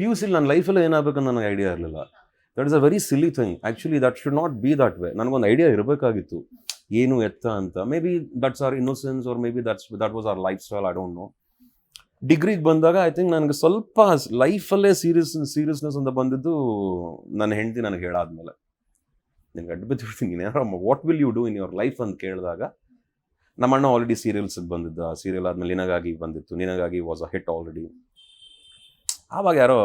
P U ಸಿಲಿ ನನ್ನ ಲೈಫಲ್ಲಿ ಏನಾಗಬೇಕಂತ ನನಗೆ ಐಡಿಯಾ ಇರಲಿಲ್ಲ. That is a very silly thing actually that should not be that way ನನಗೊಂದು idea ಇರಬೇಕಾಗಿತ್ತು. ಏನು ಎತ್ತ ಅಂತ. Maybe that's our innocence or maybe that's that was our lifestyle I don't know ಡಿಗ್ರಿಗೆ ಬಂದಾಗ ಐ ಥಿಂಕ್ ನನಗೆ ಸ್ವಲ್ಪ ಲೈಫಲ್ಲೇ ಸೀರಿಯಸ್ ಸೀರಿಯಸ್ನೆಸ್ ಅಂತ ಬಂದಿದ್ದು ನನ್ನ ಹೆಂಡತಿ ನನಗೆ ಹೇಳಾದ್ಮೇಲೆ. ನಿನಗೆ ಅಡ್ಡ ಬಿದ್ದುಬಿಡ್ತೀನಿ ನೀನು what will you do in your life ಅಂತ ಕೇಳಿದಾಗ, ನಮ್ಮಣ್ಣ ಆಲ್ರೆಡಿ ಸೀರಿಯಲ್ಸಿಗೆ ಬಂದಿದ್ದ. ಸೀರಿಯಲ್ ಆದಮೇಲೆ ನಿನಗಾಗಿ ಬಂದಿತ್ತು. ನಿನಗಾಗಿ ವಾಸ್ ಅ ಹಿಟ್ ಆಲ್ರೆಡಿ ಆವಾಗ ಯಾರೋ,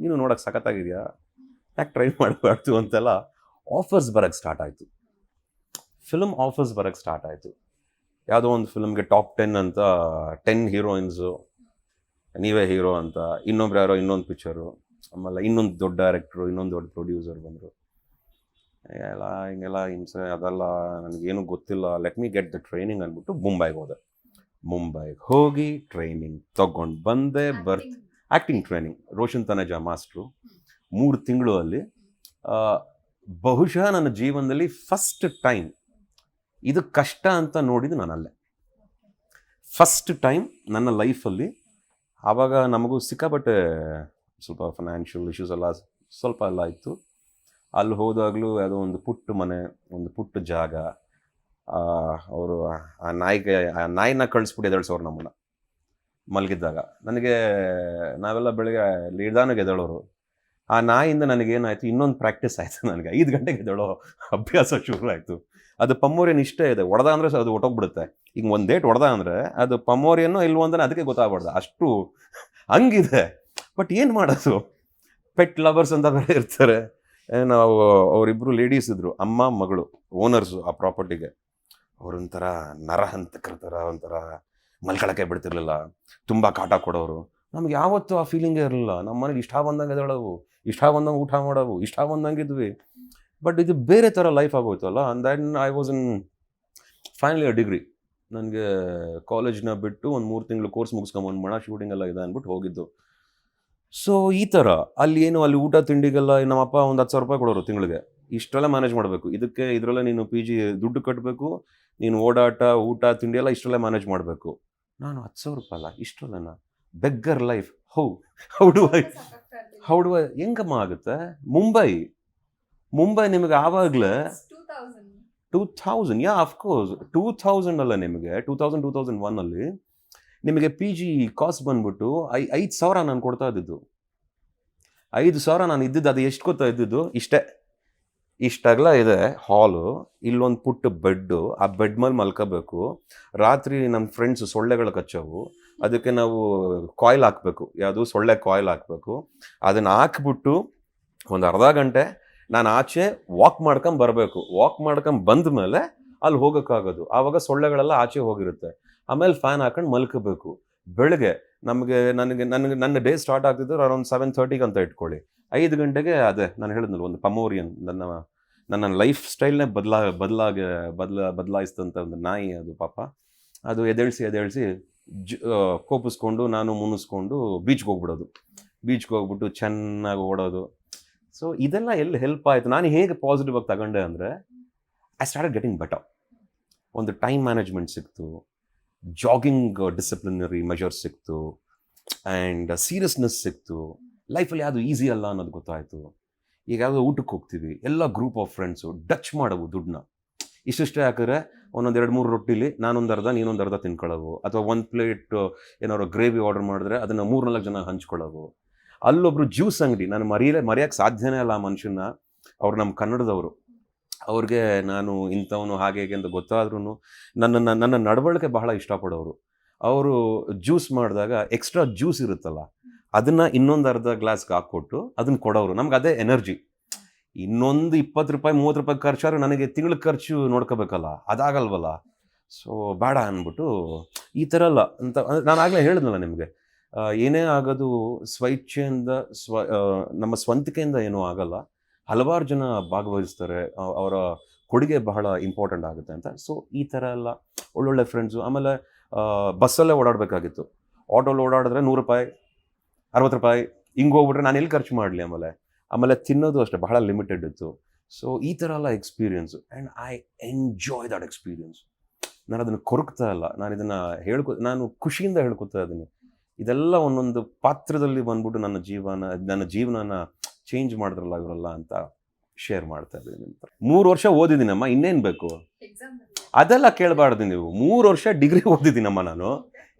ನೀನು ನೋಡೋಕ್ಕೆ ಸಖತ್ತಾಗಿದೆಯಾ? ಯಾಕೆ ಟ್ರೈ ಮಾಡಬಾರ್ದು? ಅಂತೆಲ್ಲ ಆಫರ್ಸ್ ಬರೋಕ್ಕೆ ಸ್ಟಾರ್ಟ್ ಆಯಿತು. ಫಿಲ್ಮ್ ಆಫರ್ಸ್ ಬರೋಕ್ಕೆ ಸ್ಟಾರ್ಟ್ ಆಯಿತು. ಯಾವುದೋ ಒಂದು ಫಿಲ್ಮ್ಗೆ ಟಾಪ್ ಟೆನ್ ಅಂತ ಟೆನ್ ಹೀರೋಯಿನ್ಸು ನೀವೇ ಹೀರೋ ಅಂತ, ಇನ್ನೊಬ್ರು ಯಾರೋ ಇನ್ನೊಂದು ಪಿಕ್ಚರು ಆಮೇಲೆ ಇನ್ನೊಂದು ದೊಡ್ಡ ಡೈರೆಕ್ಟ್ರು ಇನ್ನೊಂದು ದೊಡ್ಡ ಪ್ರೊಡ್ಯೂಸರ್ ಬಂದರು. ಎಲ್ಲ ಹಿಂಗೆಲ್ಲ ಹಿಂಸೆ, ಅದೆಲ್ಲ ನನಗೇನು ಗೊತ್ತಿಲ್ಲ. Let me get the training ಅಂದ್ಬಿಟ್ಟು ಮುಂಬೈಗೆ ಹೋದೆ. ಮುಂಬೈಗೆ ಹೋಗಿ ಟ್ರೈನಿಂಗ್ ತಗೊಂಡು ಬಂದೆ ಬರ್ತ್ acting training Roshan Taneja master ಮೂರು ತಿಂಗಳು ಅಲ್ಲಿ ಬಹುಶಃ ನನ್ನ ಜೀವನದಲ್ಲಿ ಫಸ್ಟ್ ಟೈಮ್ ಇದು ಕಷ್ಟ ಅಂತ ನೋಡಿದ್ದು ನಾನು ಅಲ್ಲೇ. ಫಸ್ಟ್ ಟೈಮ್ ನನ್ನ ಲೈಫಲ್ಲಿ ಆವಾಗ ನಮಗೂ ಸಿಕ್ಕಾಪಟ್ಟೆ ಸ್ವಲ್ಪ ಫೈನಾನ್ಷಿಯಲ್ ಇಶ್ಯೂಸ್ ಎಲ್ಲ ಸ್ವಲ್ಪ ಎಲ್ಲ ಇತ್ತು. ಅಲ್ಲಿ ಹೋದಾಗಲೂ ಯಾವುದೋ ಒಂದು ಪುಟ್ಟ ಮನೆ, ಒಂದು ಪುಟ್ಟ ಜಾಗ ಅವರು ಆ ನಾಯಿಗೆ, ಆ ನಾಯಿನ ಕಳಿಸ್ಬಿಟ್ಟು ಎದಳ್ಸೋರು ನಮ್ಮನ್ನ. ಮಲಗಿದ್ದಾಗ. ನನಗೆ ನಾವೆಲ್ಲ ಬೆಳಗ್ಗೆ ಲೀಡ್ದಾನು ಗೆದ್ದಳೋರು ಆ ನಾಯಿಂದ ನನಗೇನಾಯಿತು, ಇನ್ನೊಂದು ಪ್ರಾಕ್ಟೀಸ್ ಆಯಿತು ನನಗೆ. ಐದು ಗಂಟೆಗೆ ಎದ್ದೇಳೋ ಅಭ್ಯಾಸ ಶುರು ಆಯಿತು ಅದು ಪಮ್ಮೋರಿಯನ್ ಇಷ್ಟೇ ಇದೆ. ಹೊಡೆದ ಅಂದರೆ ಅದು ಒಟ್ಟೋಗ್ಬಿಡುತ್ತೆ. ಈಗ ಒಂದು ಡೇಟ್ ಹೊಡೆದ ಅಂದರೆ ಅದು ಪಮ್ಮೋರಿಯನ್ನೋ ಇಲ್ವೋ ಅಂತ ಅದಕ್ಕೆ ಗೊತ್ತಾಗ್ಬಾರ್ದು. ಅಷ್ಟು ಹಂಗಿದೆ. ಬಟ್ ಏನು ಮಾಡೋದು? ಪೆಟ್ ಲವರ್ಸ್ ಅಂತ ಬೇರೆ ಇರ್ತಾರೆ. ನಾವು ಅವರಿಬ್ಬರು ಲೇಡೀಸ್ ಇದ್ರು. ಅಮ್ಮ, ಮಗಳು ಓನರ್ಸು ಆ ಪ್ರಾಪರ್ಟಿಗೆ ಅವರೊಂಥರ ನರಹಂತಕರ ಥರ ಒಂಥರ ಮಲ್ಕೊಳಕ್ಕೆ ಬಿಡ್ತಿರ್ಲಿಲ್ಲ. ತುಂಬ ಕಾಟ ಕೊಡೋರು. ನಮ್ಗೆ ಯಾವತ್ತೂ ಆ ಫೀಲಿಂಗೇ ಇರಲಿಲ್ಲ. ನಮ್ಮ ಮನೆಗೆ ಇಷ್ಟ ಬಂದಂಗೆ ಎದಳವು ಇಷ್ಟ ಬಂದಂಗೆ ಊಟ ಮಾಡೋವು, ಇಷ್ಟ ಬಂದಂಗೆ ಇದ್ವಿ. ಬಟ್ ಇದು ಬೇರೆ ಥರ life ಆಗೋಯ್ತಲ್ಲ and then I was in final year degree ನನಗೆ ಕಾಲೇಜ್ನ ಬಿಟ್ಟು ಒಂದು ಮೂರು ತಿಂಗಳು ಕೋರ್ಸ್ ಮುಗಿಸ್ಕೊಂಬಂದು ಮಣ ಶೂಟಿಂಗ್ ಎಲ್ಲ ಇದೆ ಅಂದ್ಬಿಟ್ಟು ಹೋಗಿದ್ದು. ಸೊ ಈ ಥರ ಅಲ್ಲಿ ಏನು, ಅಲ್ಲಿ ಊಟ ತಿಂಡಿಗೆಲ್ಲ ನಮ್ಮ ಅಪ್ಪ ಒಂದು ಹತ್ತು ಸಾವಿರ ರೂಪಾಯಿ ಕೊಡೋರು ತಿಂಗಳಿಗೆ. ಇಷ್ಟೆಲ್ಲ ಮ್ಯಾನೇಜ್ ಮಾಡಬೇಕು. ಇದಕ್ಕೆ ಇದರಲ್ಲೇ ನೀನು ಪಿ ಜಿ ದುಡ್ಡು ಕಟ್ಟಬೇಕು ನೀನು ಓಡಾಟ, ಊಟ, ತಿಂಡಿ ಎಲ್ಲ ಇಷ್ಟೆಲ್ಲ ಮ್ಯಾನೇಜ್ ಮಾಡಬೇಕು. ನಾನು ಹತ್ತು ಸಾವಿರ ರೂಪಾಯಿ ಅಲ್ಲ ಇಷ್ಟೆಲ್ಲನ beggar life how how do I how do I ಹೆಂಗಮ್ಮ ಆಗುತ್ತೆ? ಮುಂಬೈ. ಮುಂಬೈ ನಿಮಗೆ ಆವಾಗಲೇ two thousand yeah of course two thousand ಅಲ್ಲ ನಿಮಗೆ ಟೂ ತೌಸಂಡ್ ಟೂ ತೌಸಂಡ್ ಒನ್ನಲ್ಲಿ ನಿಮಗೆ ಪಿ ಜಿ ಕಾಸ್ಟ್ ಬಂದ್ಬಿಟ್ಟು ಐ ಐದು ಸಾವಿರ ನಾನು ಕೊಡ್ತಾ ಇದ್ದಿದ್ದು. ಐದು ಸಾವಿರ ನಾನು ಇದ್ದಿದ್ದು ಅದು ಎಷ್ಟು ಗೊತ್ತಾ ಇದ್ದಿದ್ದು? ಇಷ್ಟೇ. ಇಷ್ಟಾಗಲ ಇದೆ, ಹಾಲು, ಇಲ್ಲೊಂದು ಪುಟ್ಟ ಬೆಡ್ಡು, ಆ ಬೆಡ್ ಮೇಲೆ ಮಲ್ಕೋಬೇಕು. ರಾತ್ರಿ ನಮ್ಮ ಫ್ರೆಂಡ್ಸ್ ಸೊಳ್ಳೆಗಳು ಕಚ್ಚೋವು. ಅದಕ್ಕೆ ನಾವು ಕಾಯಿಲ್ ಹಾಕಬೇಕು. ಯಾವುದು ಸೊಳ್ಳೆ ಕಾಯಿಲ್ ಹಾಕಬೇಕು. ಅದನ್ನು ಹಾಕ್ಬಿಟ್ಟು ಒಂದು ಅರ್ಧ ಗಂಟೆ ನಾನು ಆಚೆ ವಾಕ್ ಮಾಡ್ಕೊಂಡು ಬರಬೇಕು. ವಾಕ್ ಮಾಡ್ಕೊಂಡು ಬಂದ ಮೇಲೆ ಅಲ್ಲಿ ಹೋಗೋಕ್ಕಾಗೋದು. ಆವಾಗ ಸೊಳ್ಳೆಗಳೆಲ್ಲ ಆಚೆ ಹೋಗಿರುತ್ತೆ. ಆಮೇಲೆ ಫ್ಯಾನ್ ಹಾಕೊಂಡು ಮಲ್ಕೋಬೇಕು. ಬೆಳಗ್ಗೆ ನಮಗೆ ನನಗೆ ನನಗೆ, ನನ್ನ ಡೇ ಸ್ಟಾರ್ಟ್ ಆಗ್ತಿದ್ರು ಅರೌಂಡ್ ಸೆವೆನ್ ಥರ್ಟಿಗೆ ಅಂತ ಇಟ್ಕೊಳ್ಳಿ. ಐದು ಗಂಟೆಗೆ ಅದೇ, ನಾನು ಹೇಳಿದ್ನಲ್ಲ, ಒಂದು ಪಮೋರಿಯನ್ ನನ್ನ ನನ್ನ ಲೈಫ್ ಸ್ಟೈಲ್ನೇ ಬದಲಾ, ಬದಲಾಗ, ಬದಲ ಬದಲಾಯಿಸಿದಂಥ ಒಂದು ನಾಯಿ ಅದು ಪಾಪ. ಅದು ಎದೇಳಿಸಿ ಎದೇಳಿಸಿ ಜ್ ಕೋಪಿಸ್ಕೊಂಡು ನಾನು ಮುನಿಸ್ಕೊಂಡು ಬೀಚ್ಗೆ ಹೋಗ್ಬಿಡೋದು. ಬೀಚ್ಗೆ ಹೋಗ್ಬಿಟ್ಟು ಚೆನ್ನಾಗಿ ಓಡೋದು. ಸೊ ಇದೆಲ್ಲ ಎಲ್ಲಿ ಹೆಲ್ಪ್ ಆಯಿತು? ನಾನು ಹೇಗೆ ಪಾಸಿಟಿವ್ ಆಗಿ ತಗೊಂಡೆ ಅಂದರೆ ಐ ಸ್ಟಾರ್ಟ್ ಗೆಟಿಂಗ್ ಬೆಟರ್ ಒಂದು ಟೈಮ್ ಮ್ಯಾನೇಜ್ಮೆಂಟ್ ಸಿಕ್ತು. ಜಾಗಿಂಗ್ ಡಿಸಿಪ್ಲಿನರಿ ಮೆಜರ್ಸ್ ಸಿಕ್ತು. ಆ್ಯಂಡ್ ಸೀರಿಯಸ್ನೆಸ್ ಸಿಕ್ತು. ಲೈಫಲ್ಲಿ ಯಾವುದು ಈಸಿ ಅಲ್ಲ ಅನ್ನೋದು ಗೊತ್ತಾಯಿತು. ಈಗ ಯಾವುದೋ ಊಟಕ್ಕೆ ಹೋಗ್ತೀವಿ, ಎಲ್ಲ ಗ್ರೂಪ್ ಆಫ್ ಫ್ರೆಂಡ್ಸು ಡಚ್ ಮಾಡೋವು ದುಡ್ಡನ್ನ. ಇಷ್ಟಿಷ್ಟೇ ಹಾಕಿದ್ರೆ ಒಂದೊಂದು ಎರಡು ಮೂರು ರೊಟ್ಟಿಲಿ ನಾನೊಂದು ಅರ್ಧ, ನೀನೊಂದು ಅರ್ಧ ತಿನ್ಕೊಳ್ಳೋವು ಅಥವಾ ಒಂದು ಪ್ಲೇಟ್ ಏನಾದ್ರು ಗ್ರೇವಿ ಆರ್ಡರ್ ಮಾಡಿದ್ರೆ ಅದನ್ನು ಮೂರು ನಾಲ್ಕು ಜನ ಹಂಚ್ಕೊಳ್ಳೋವು ಅಲ್ಲೊಬ್ರು ಜ್ಯೂಸ್ ಅಂಗಡಿ, ನಾನು ಮರೆಯಲೇ ಮರೆಯೋಕ್ಕೆ ಸಾಧ್ಯನೇ ಅಲ್ಲ ಆ ಮನುಷ್ಯನ ಅವ್ರು ನಮ್ಮ ಕನ್ನಡದವರು. ಅವ್ರಿಗೆ ನಾನು ಇಂಥವನು ಹಾಗೆ ಹೇಗೆ ಅಂತ ಗೊತ್ತಾದ್ರೂ ನನ್ನನ್ನು, ನನ್ನ ನಡವಳಿಕೆ ಬಹಳ ಇಷ್ಟಪಡೋರು. ಅವರು ಜ್ಯೂಸ್ ಮಾಡಿದಾಗ ಎಕ್ಸ್ಟ್ರಾ ಜ್ಯೂಸ್ ಇರುತ್ತಲ್ಲ ಅದನ್ನು ಇನ್ನೊಂದು ಅರ್ಧ ಗ್ಲಾಸ್ಗೆ ಹಾಕ್ಕೊಟ್ಟು ಅದನ್ನು ಕೊಡೋರು. ನಮ್ಗೆ ಅದೇ ಎನರ್ಜಿ ಇನ್ನೊಂದು ಇಪ್ಪತ್ತು ರೂಪಾಯಿ, ಮೂವತ್ತು ರೂಪಾಯಿ ಖರ್ಚಾದ್ರೆ ನನಗೆ ತಿಂಗಳ ಖರ್ಚು ನೋಡ್ಕೋಬೇಕಲ್ಲ, ಅದಾಗಲ್ವಲ್ಲ? ಸೊ ಬೇಡ ಅಂದ್ಬಿಟ್ಟು ಈ ಥರ ಅಲ್ಲ. ಅಂತ ನಾನು ಆಗಲೇ ಹೇಳಿದ್ನಲ್ಲ ನಿಮಗೆ ಏನೇ ಆಗೋದು ಸ್ವಇಚ್ಛೆಯಿಂದ ಸ್ವ ನಮ್ಮ ಸ್ವಂತಿಕೆಯಿಂದ ಏನೂ ಆಗಲ್ಲ. ಹಲವಾರು ಜನ ಭಾಗವಹಿಸ್ತಾರೆ ಅವರ ಕೊಡುಗೆ ಬಹಳ ಇಂಪಾರ್ಟೆಂಟ್ ಆಗುತ್ತೆ ಅಂತ. ಸೊ ಈ ಥರ ಎಲ್ಲ ಒಳ್ಳೊಳ್ಳೆ ಫ್ರೆಂಡ್ಸು ಆಮೇಲೆ ಬಸ್ಸಲ್ಲೇ ಓಡಾಡಬೇಕಾಗಿತ್ತು. ಆಟೋಲ್ಲಿ ಓಡಾಡಿದ್ರೆ ನೂರು ರೂಪಾಯಿ ಅರವತ್ತು ರೂಪಾಯಿ ಹಿಂಗೆ ಹೋಗ್ಬಿಟ್ರೆ ನಾನು ಎಲ್ಲಿ ಖರ್ಚು ಮಾಡಲಿ ಆಮೇಲೆ? ಆಮೇಲೆ ತಿನ್ನೋದು ಅಷ್ಟೇ ಬಹಳ ಲಿಮಿಟೆಡ್ ಇತ್ತು. ಸೊ ಈ ಥರ ಎಲ್ಲ experience and I enjoy that experience ನಾನು ಅದನ್ನು ಕೊರಕ್ತಾ ಇಲ್ಲ. ನಾನು ಇದನ್ನು ಹೇಳ್ಕೊ ನಾನು ಖುಷಿಯಿಂದ ಹೇಳ್ಕೊತಾ ಇದ್ದೀನಿ. ಇದೆಲ್ಲ ಒಂದೊಂದು ಪಾತ್ರದಲ್ಲಿ ಬಂದ್ಬಿಟ್ಟು ನನ್ನ ಜೀವನ ನನ್ನ ಜೀವನನ ಚೇಂಜ್ ಮಾಡಿದ್ರಲ್ಲ ಇವರಲ್ಲ ಅಂತ ಶೇರ್ ಮಾಡ್ತಾ ಇದ್ದೀನಿ ಅಂತ ಮೂರು ವರ್ಷ ಓದಿದ್ದೀನಮ್ಮ ಇನ್ನೇನು ಬೇಕು? ಅದೆಲ್ಲ ಕೇಳಬಾರ್ದು ನೀವು. ಮೂರು ವರ್ಷ ಡಿಗ್ರಿ ಓದಿದ್ದೀನಮ್ಮ ನಾನು.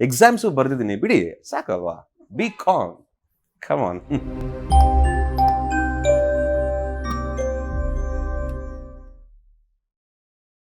ಎಕ್ಸಾಮ್ಸು ಬರೆದಿದ್ದೀನಿ. ಬಿಡಿ ಸಾಕವ್ವ. Be calm. Come on.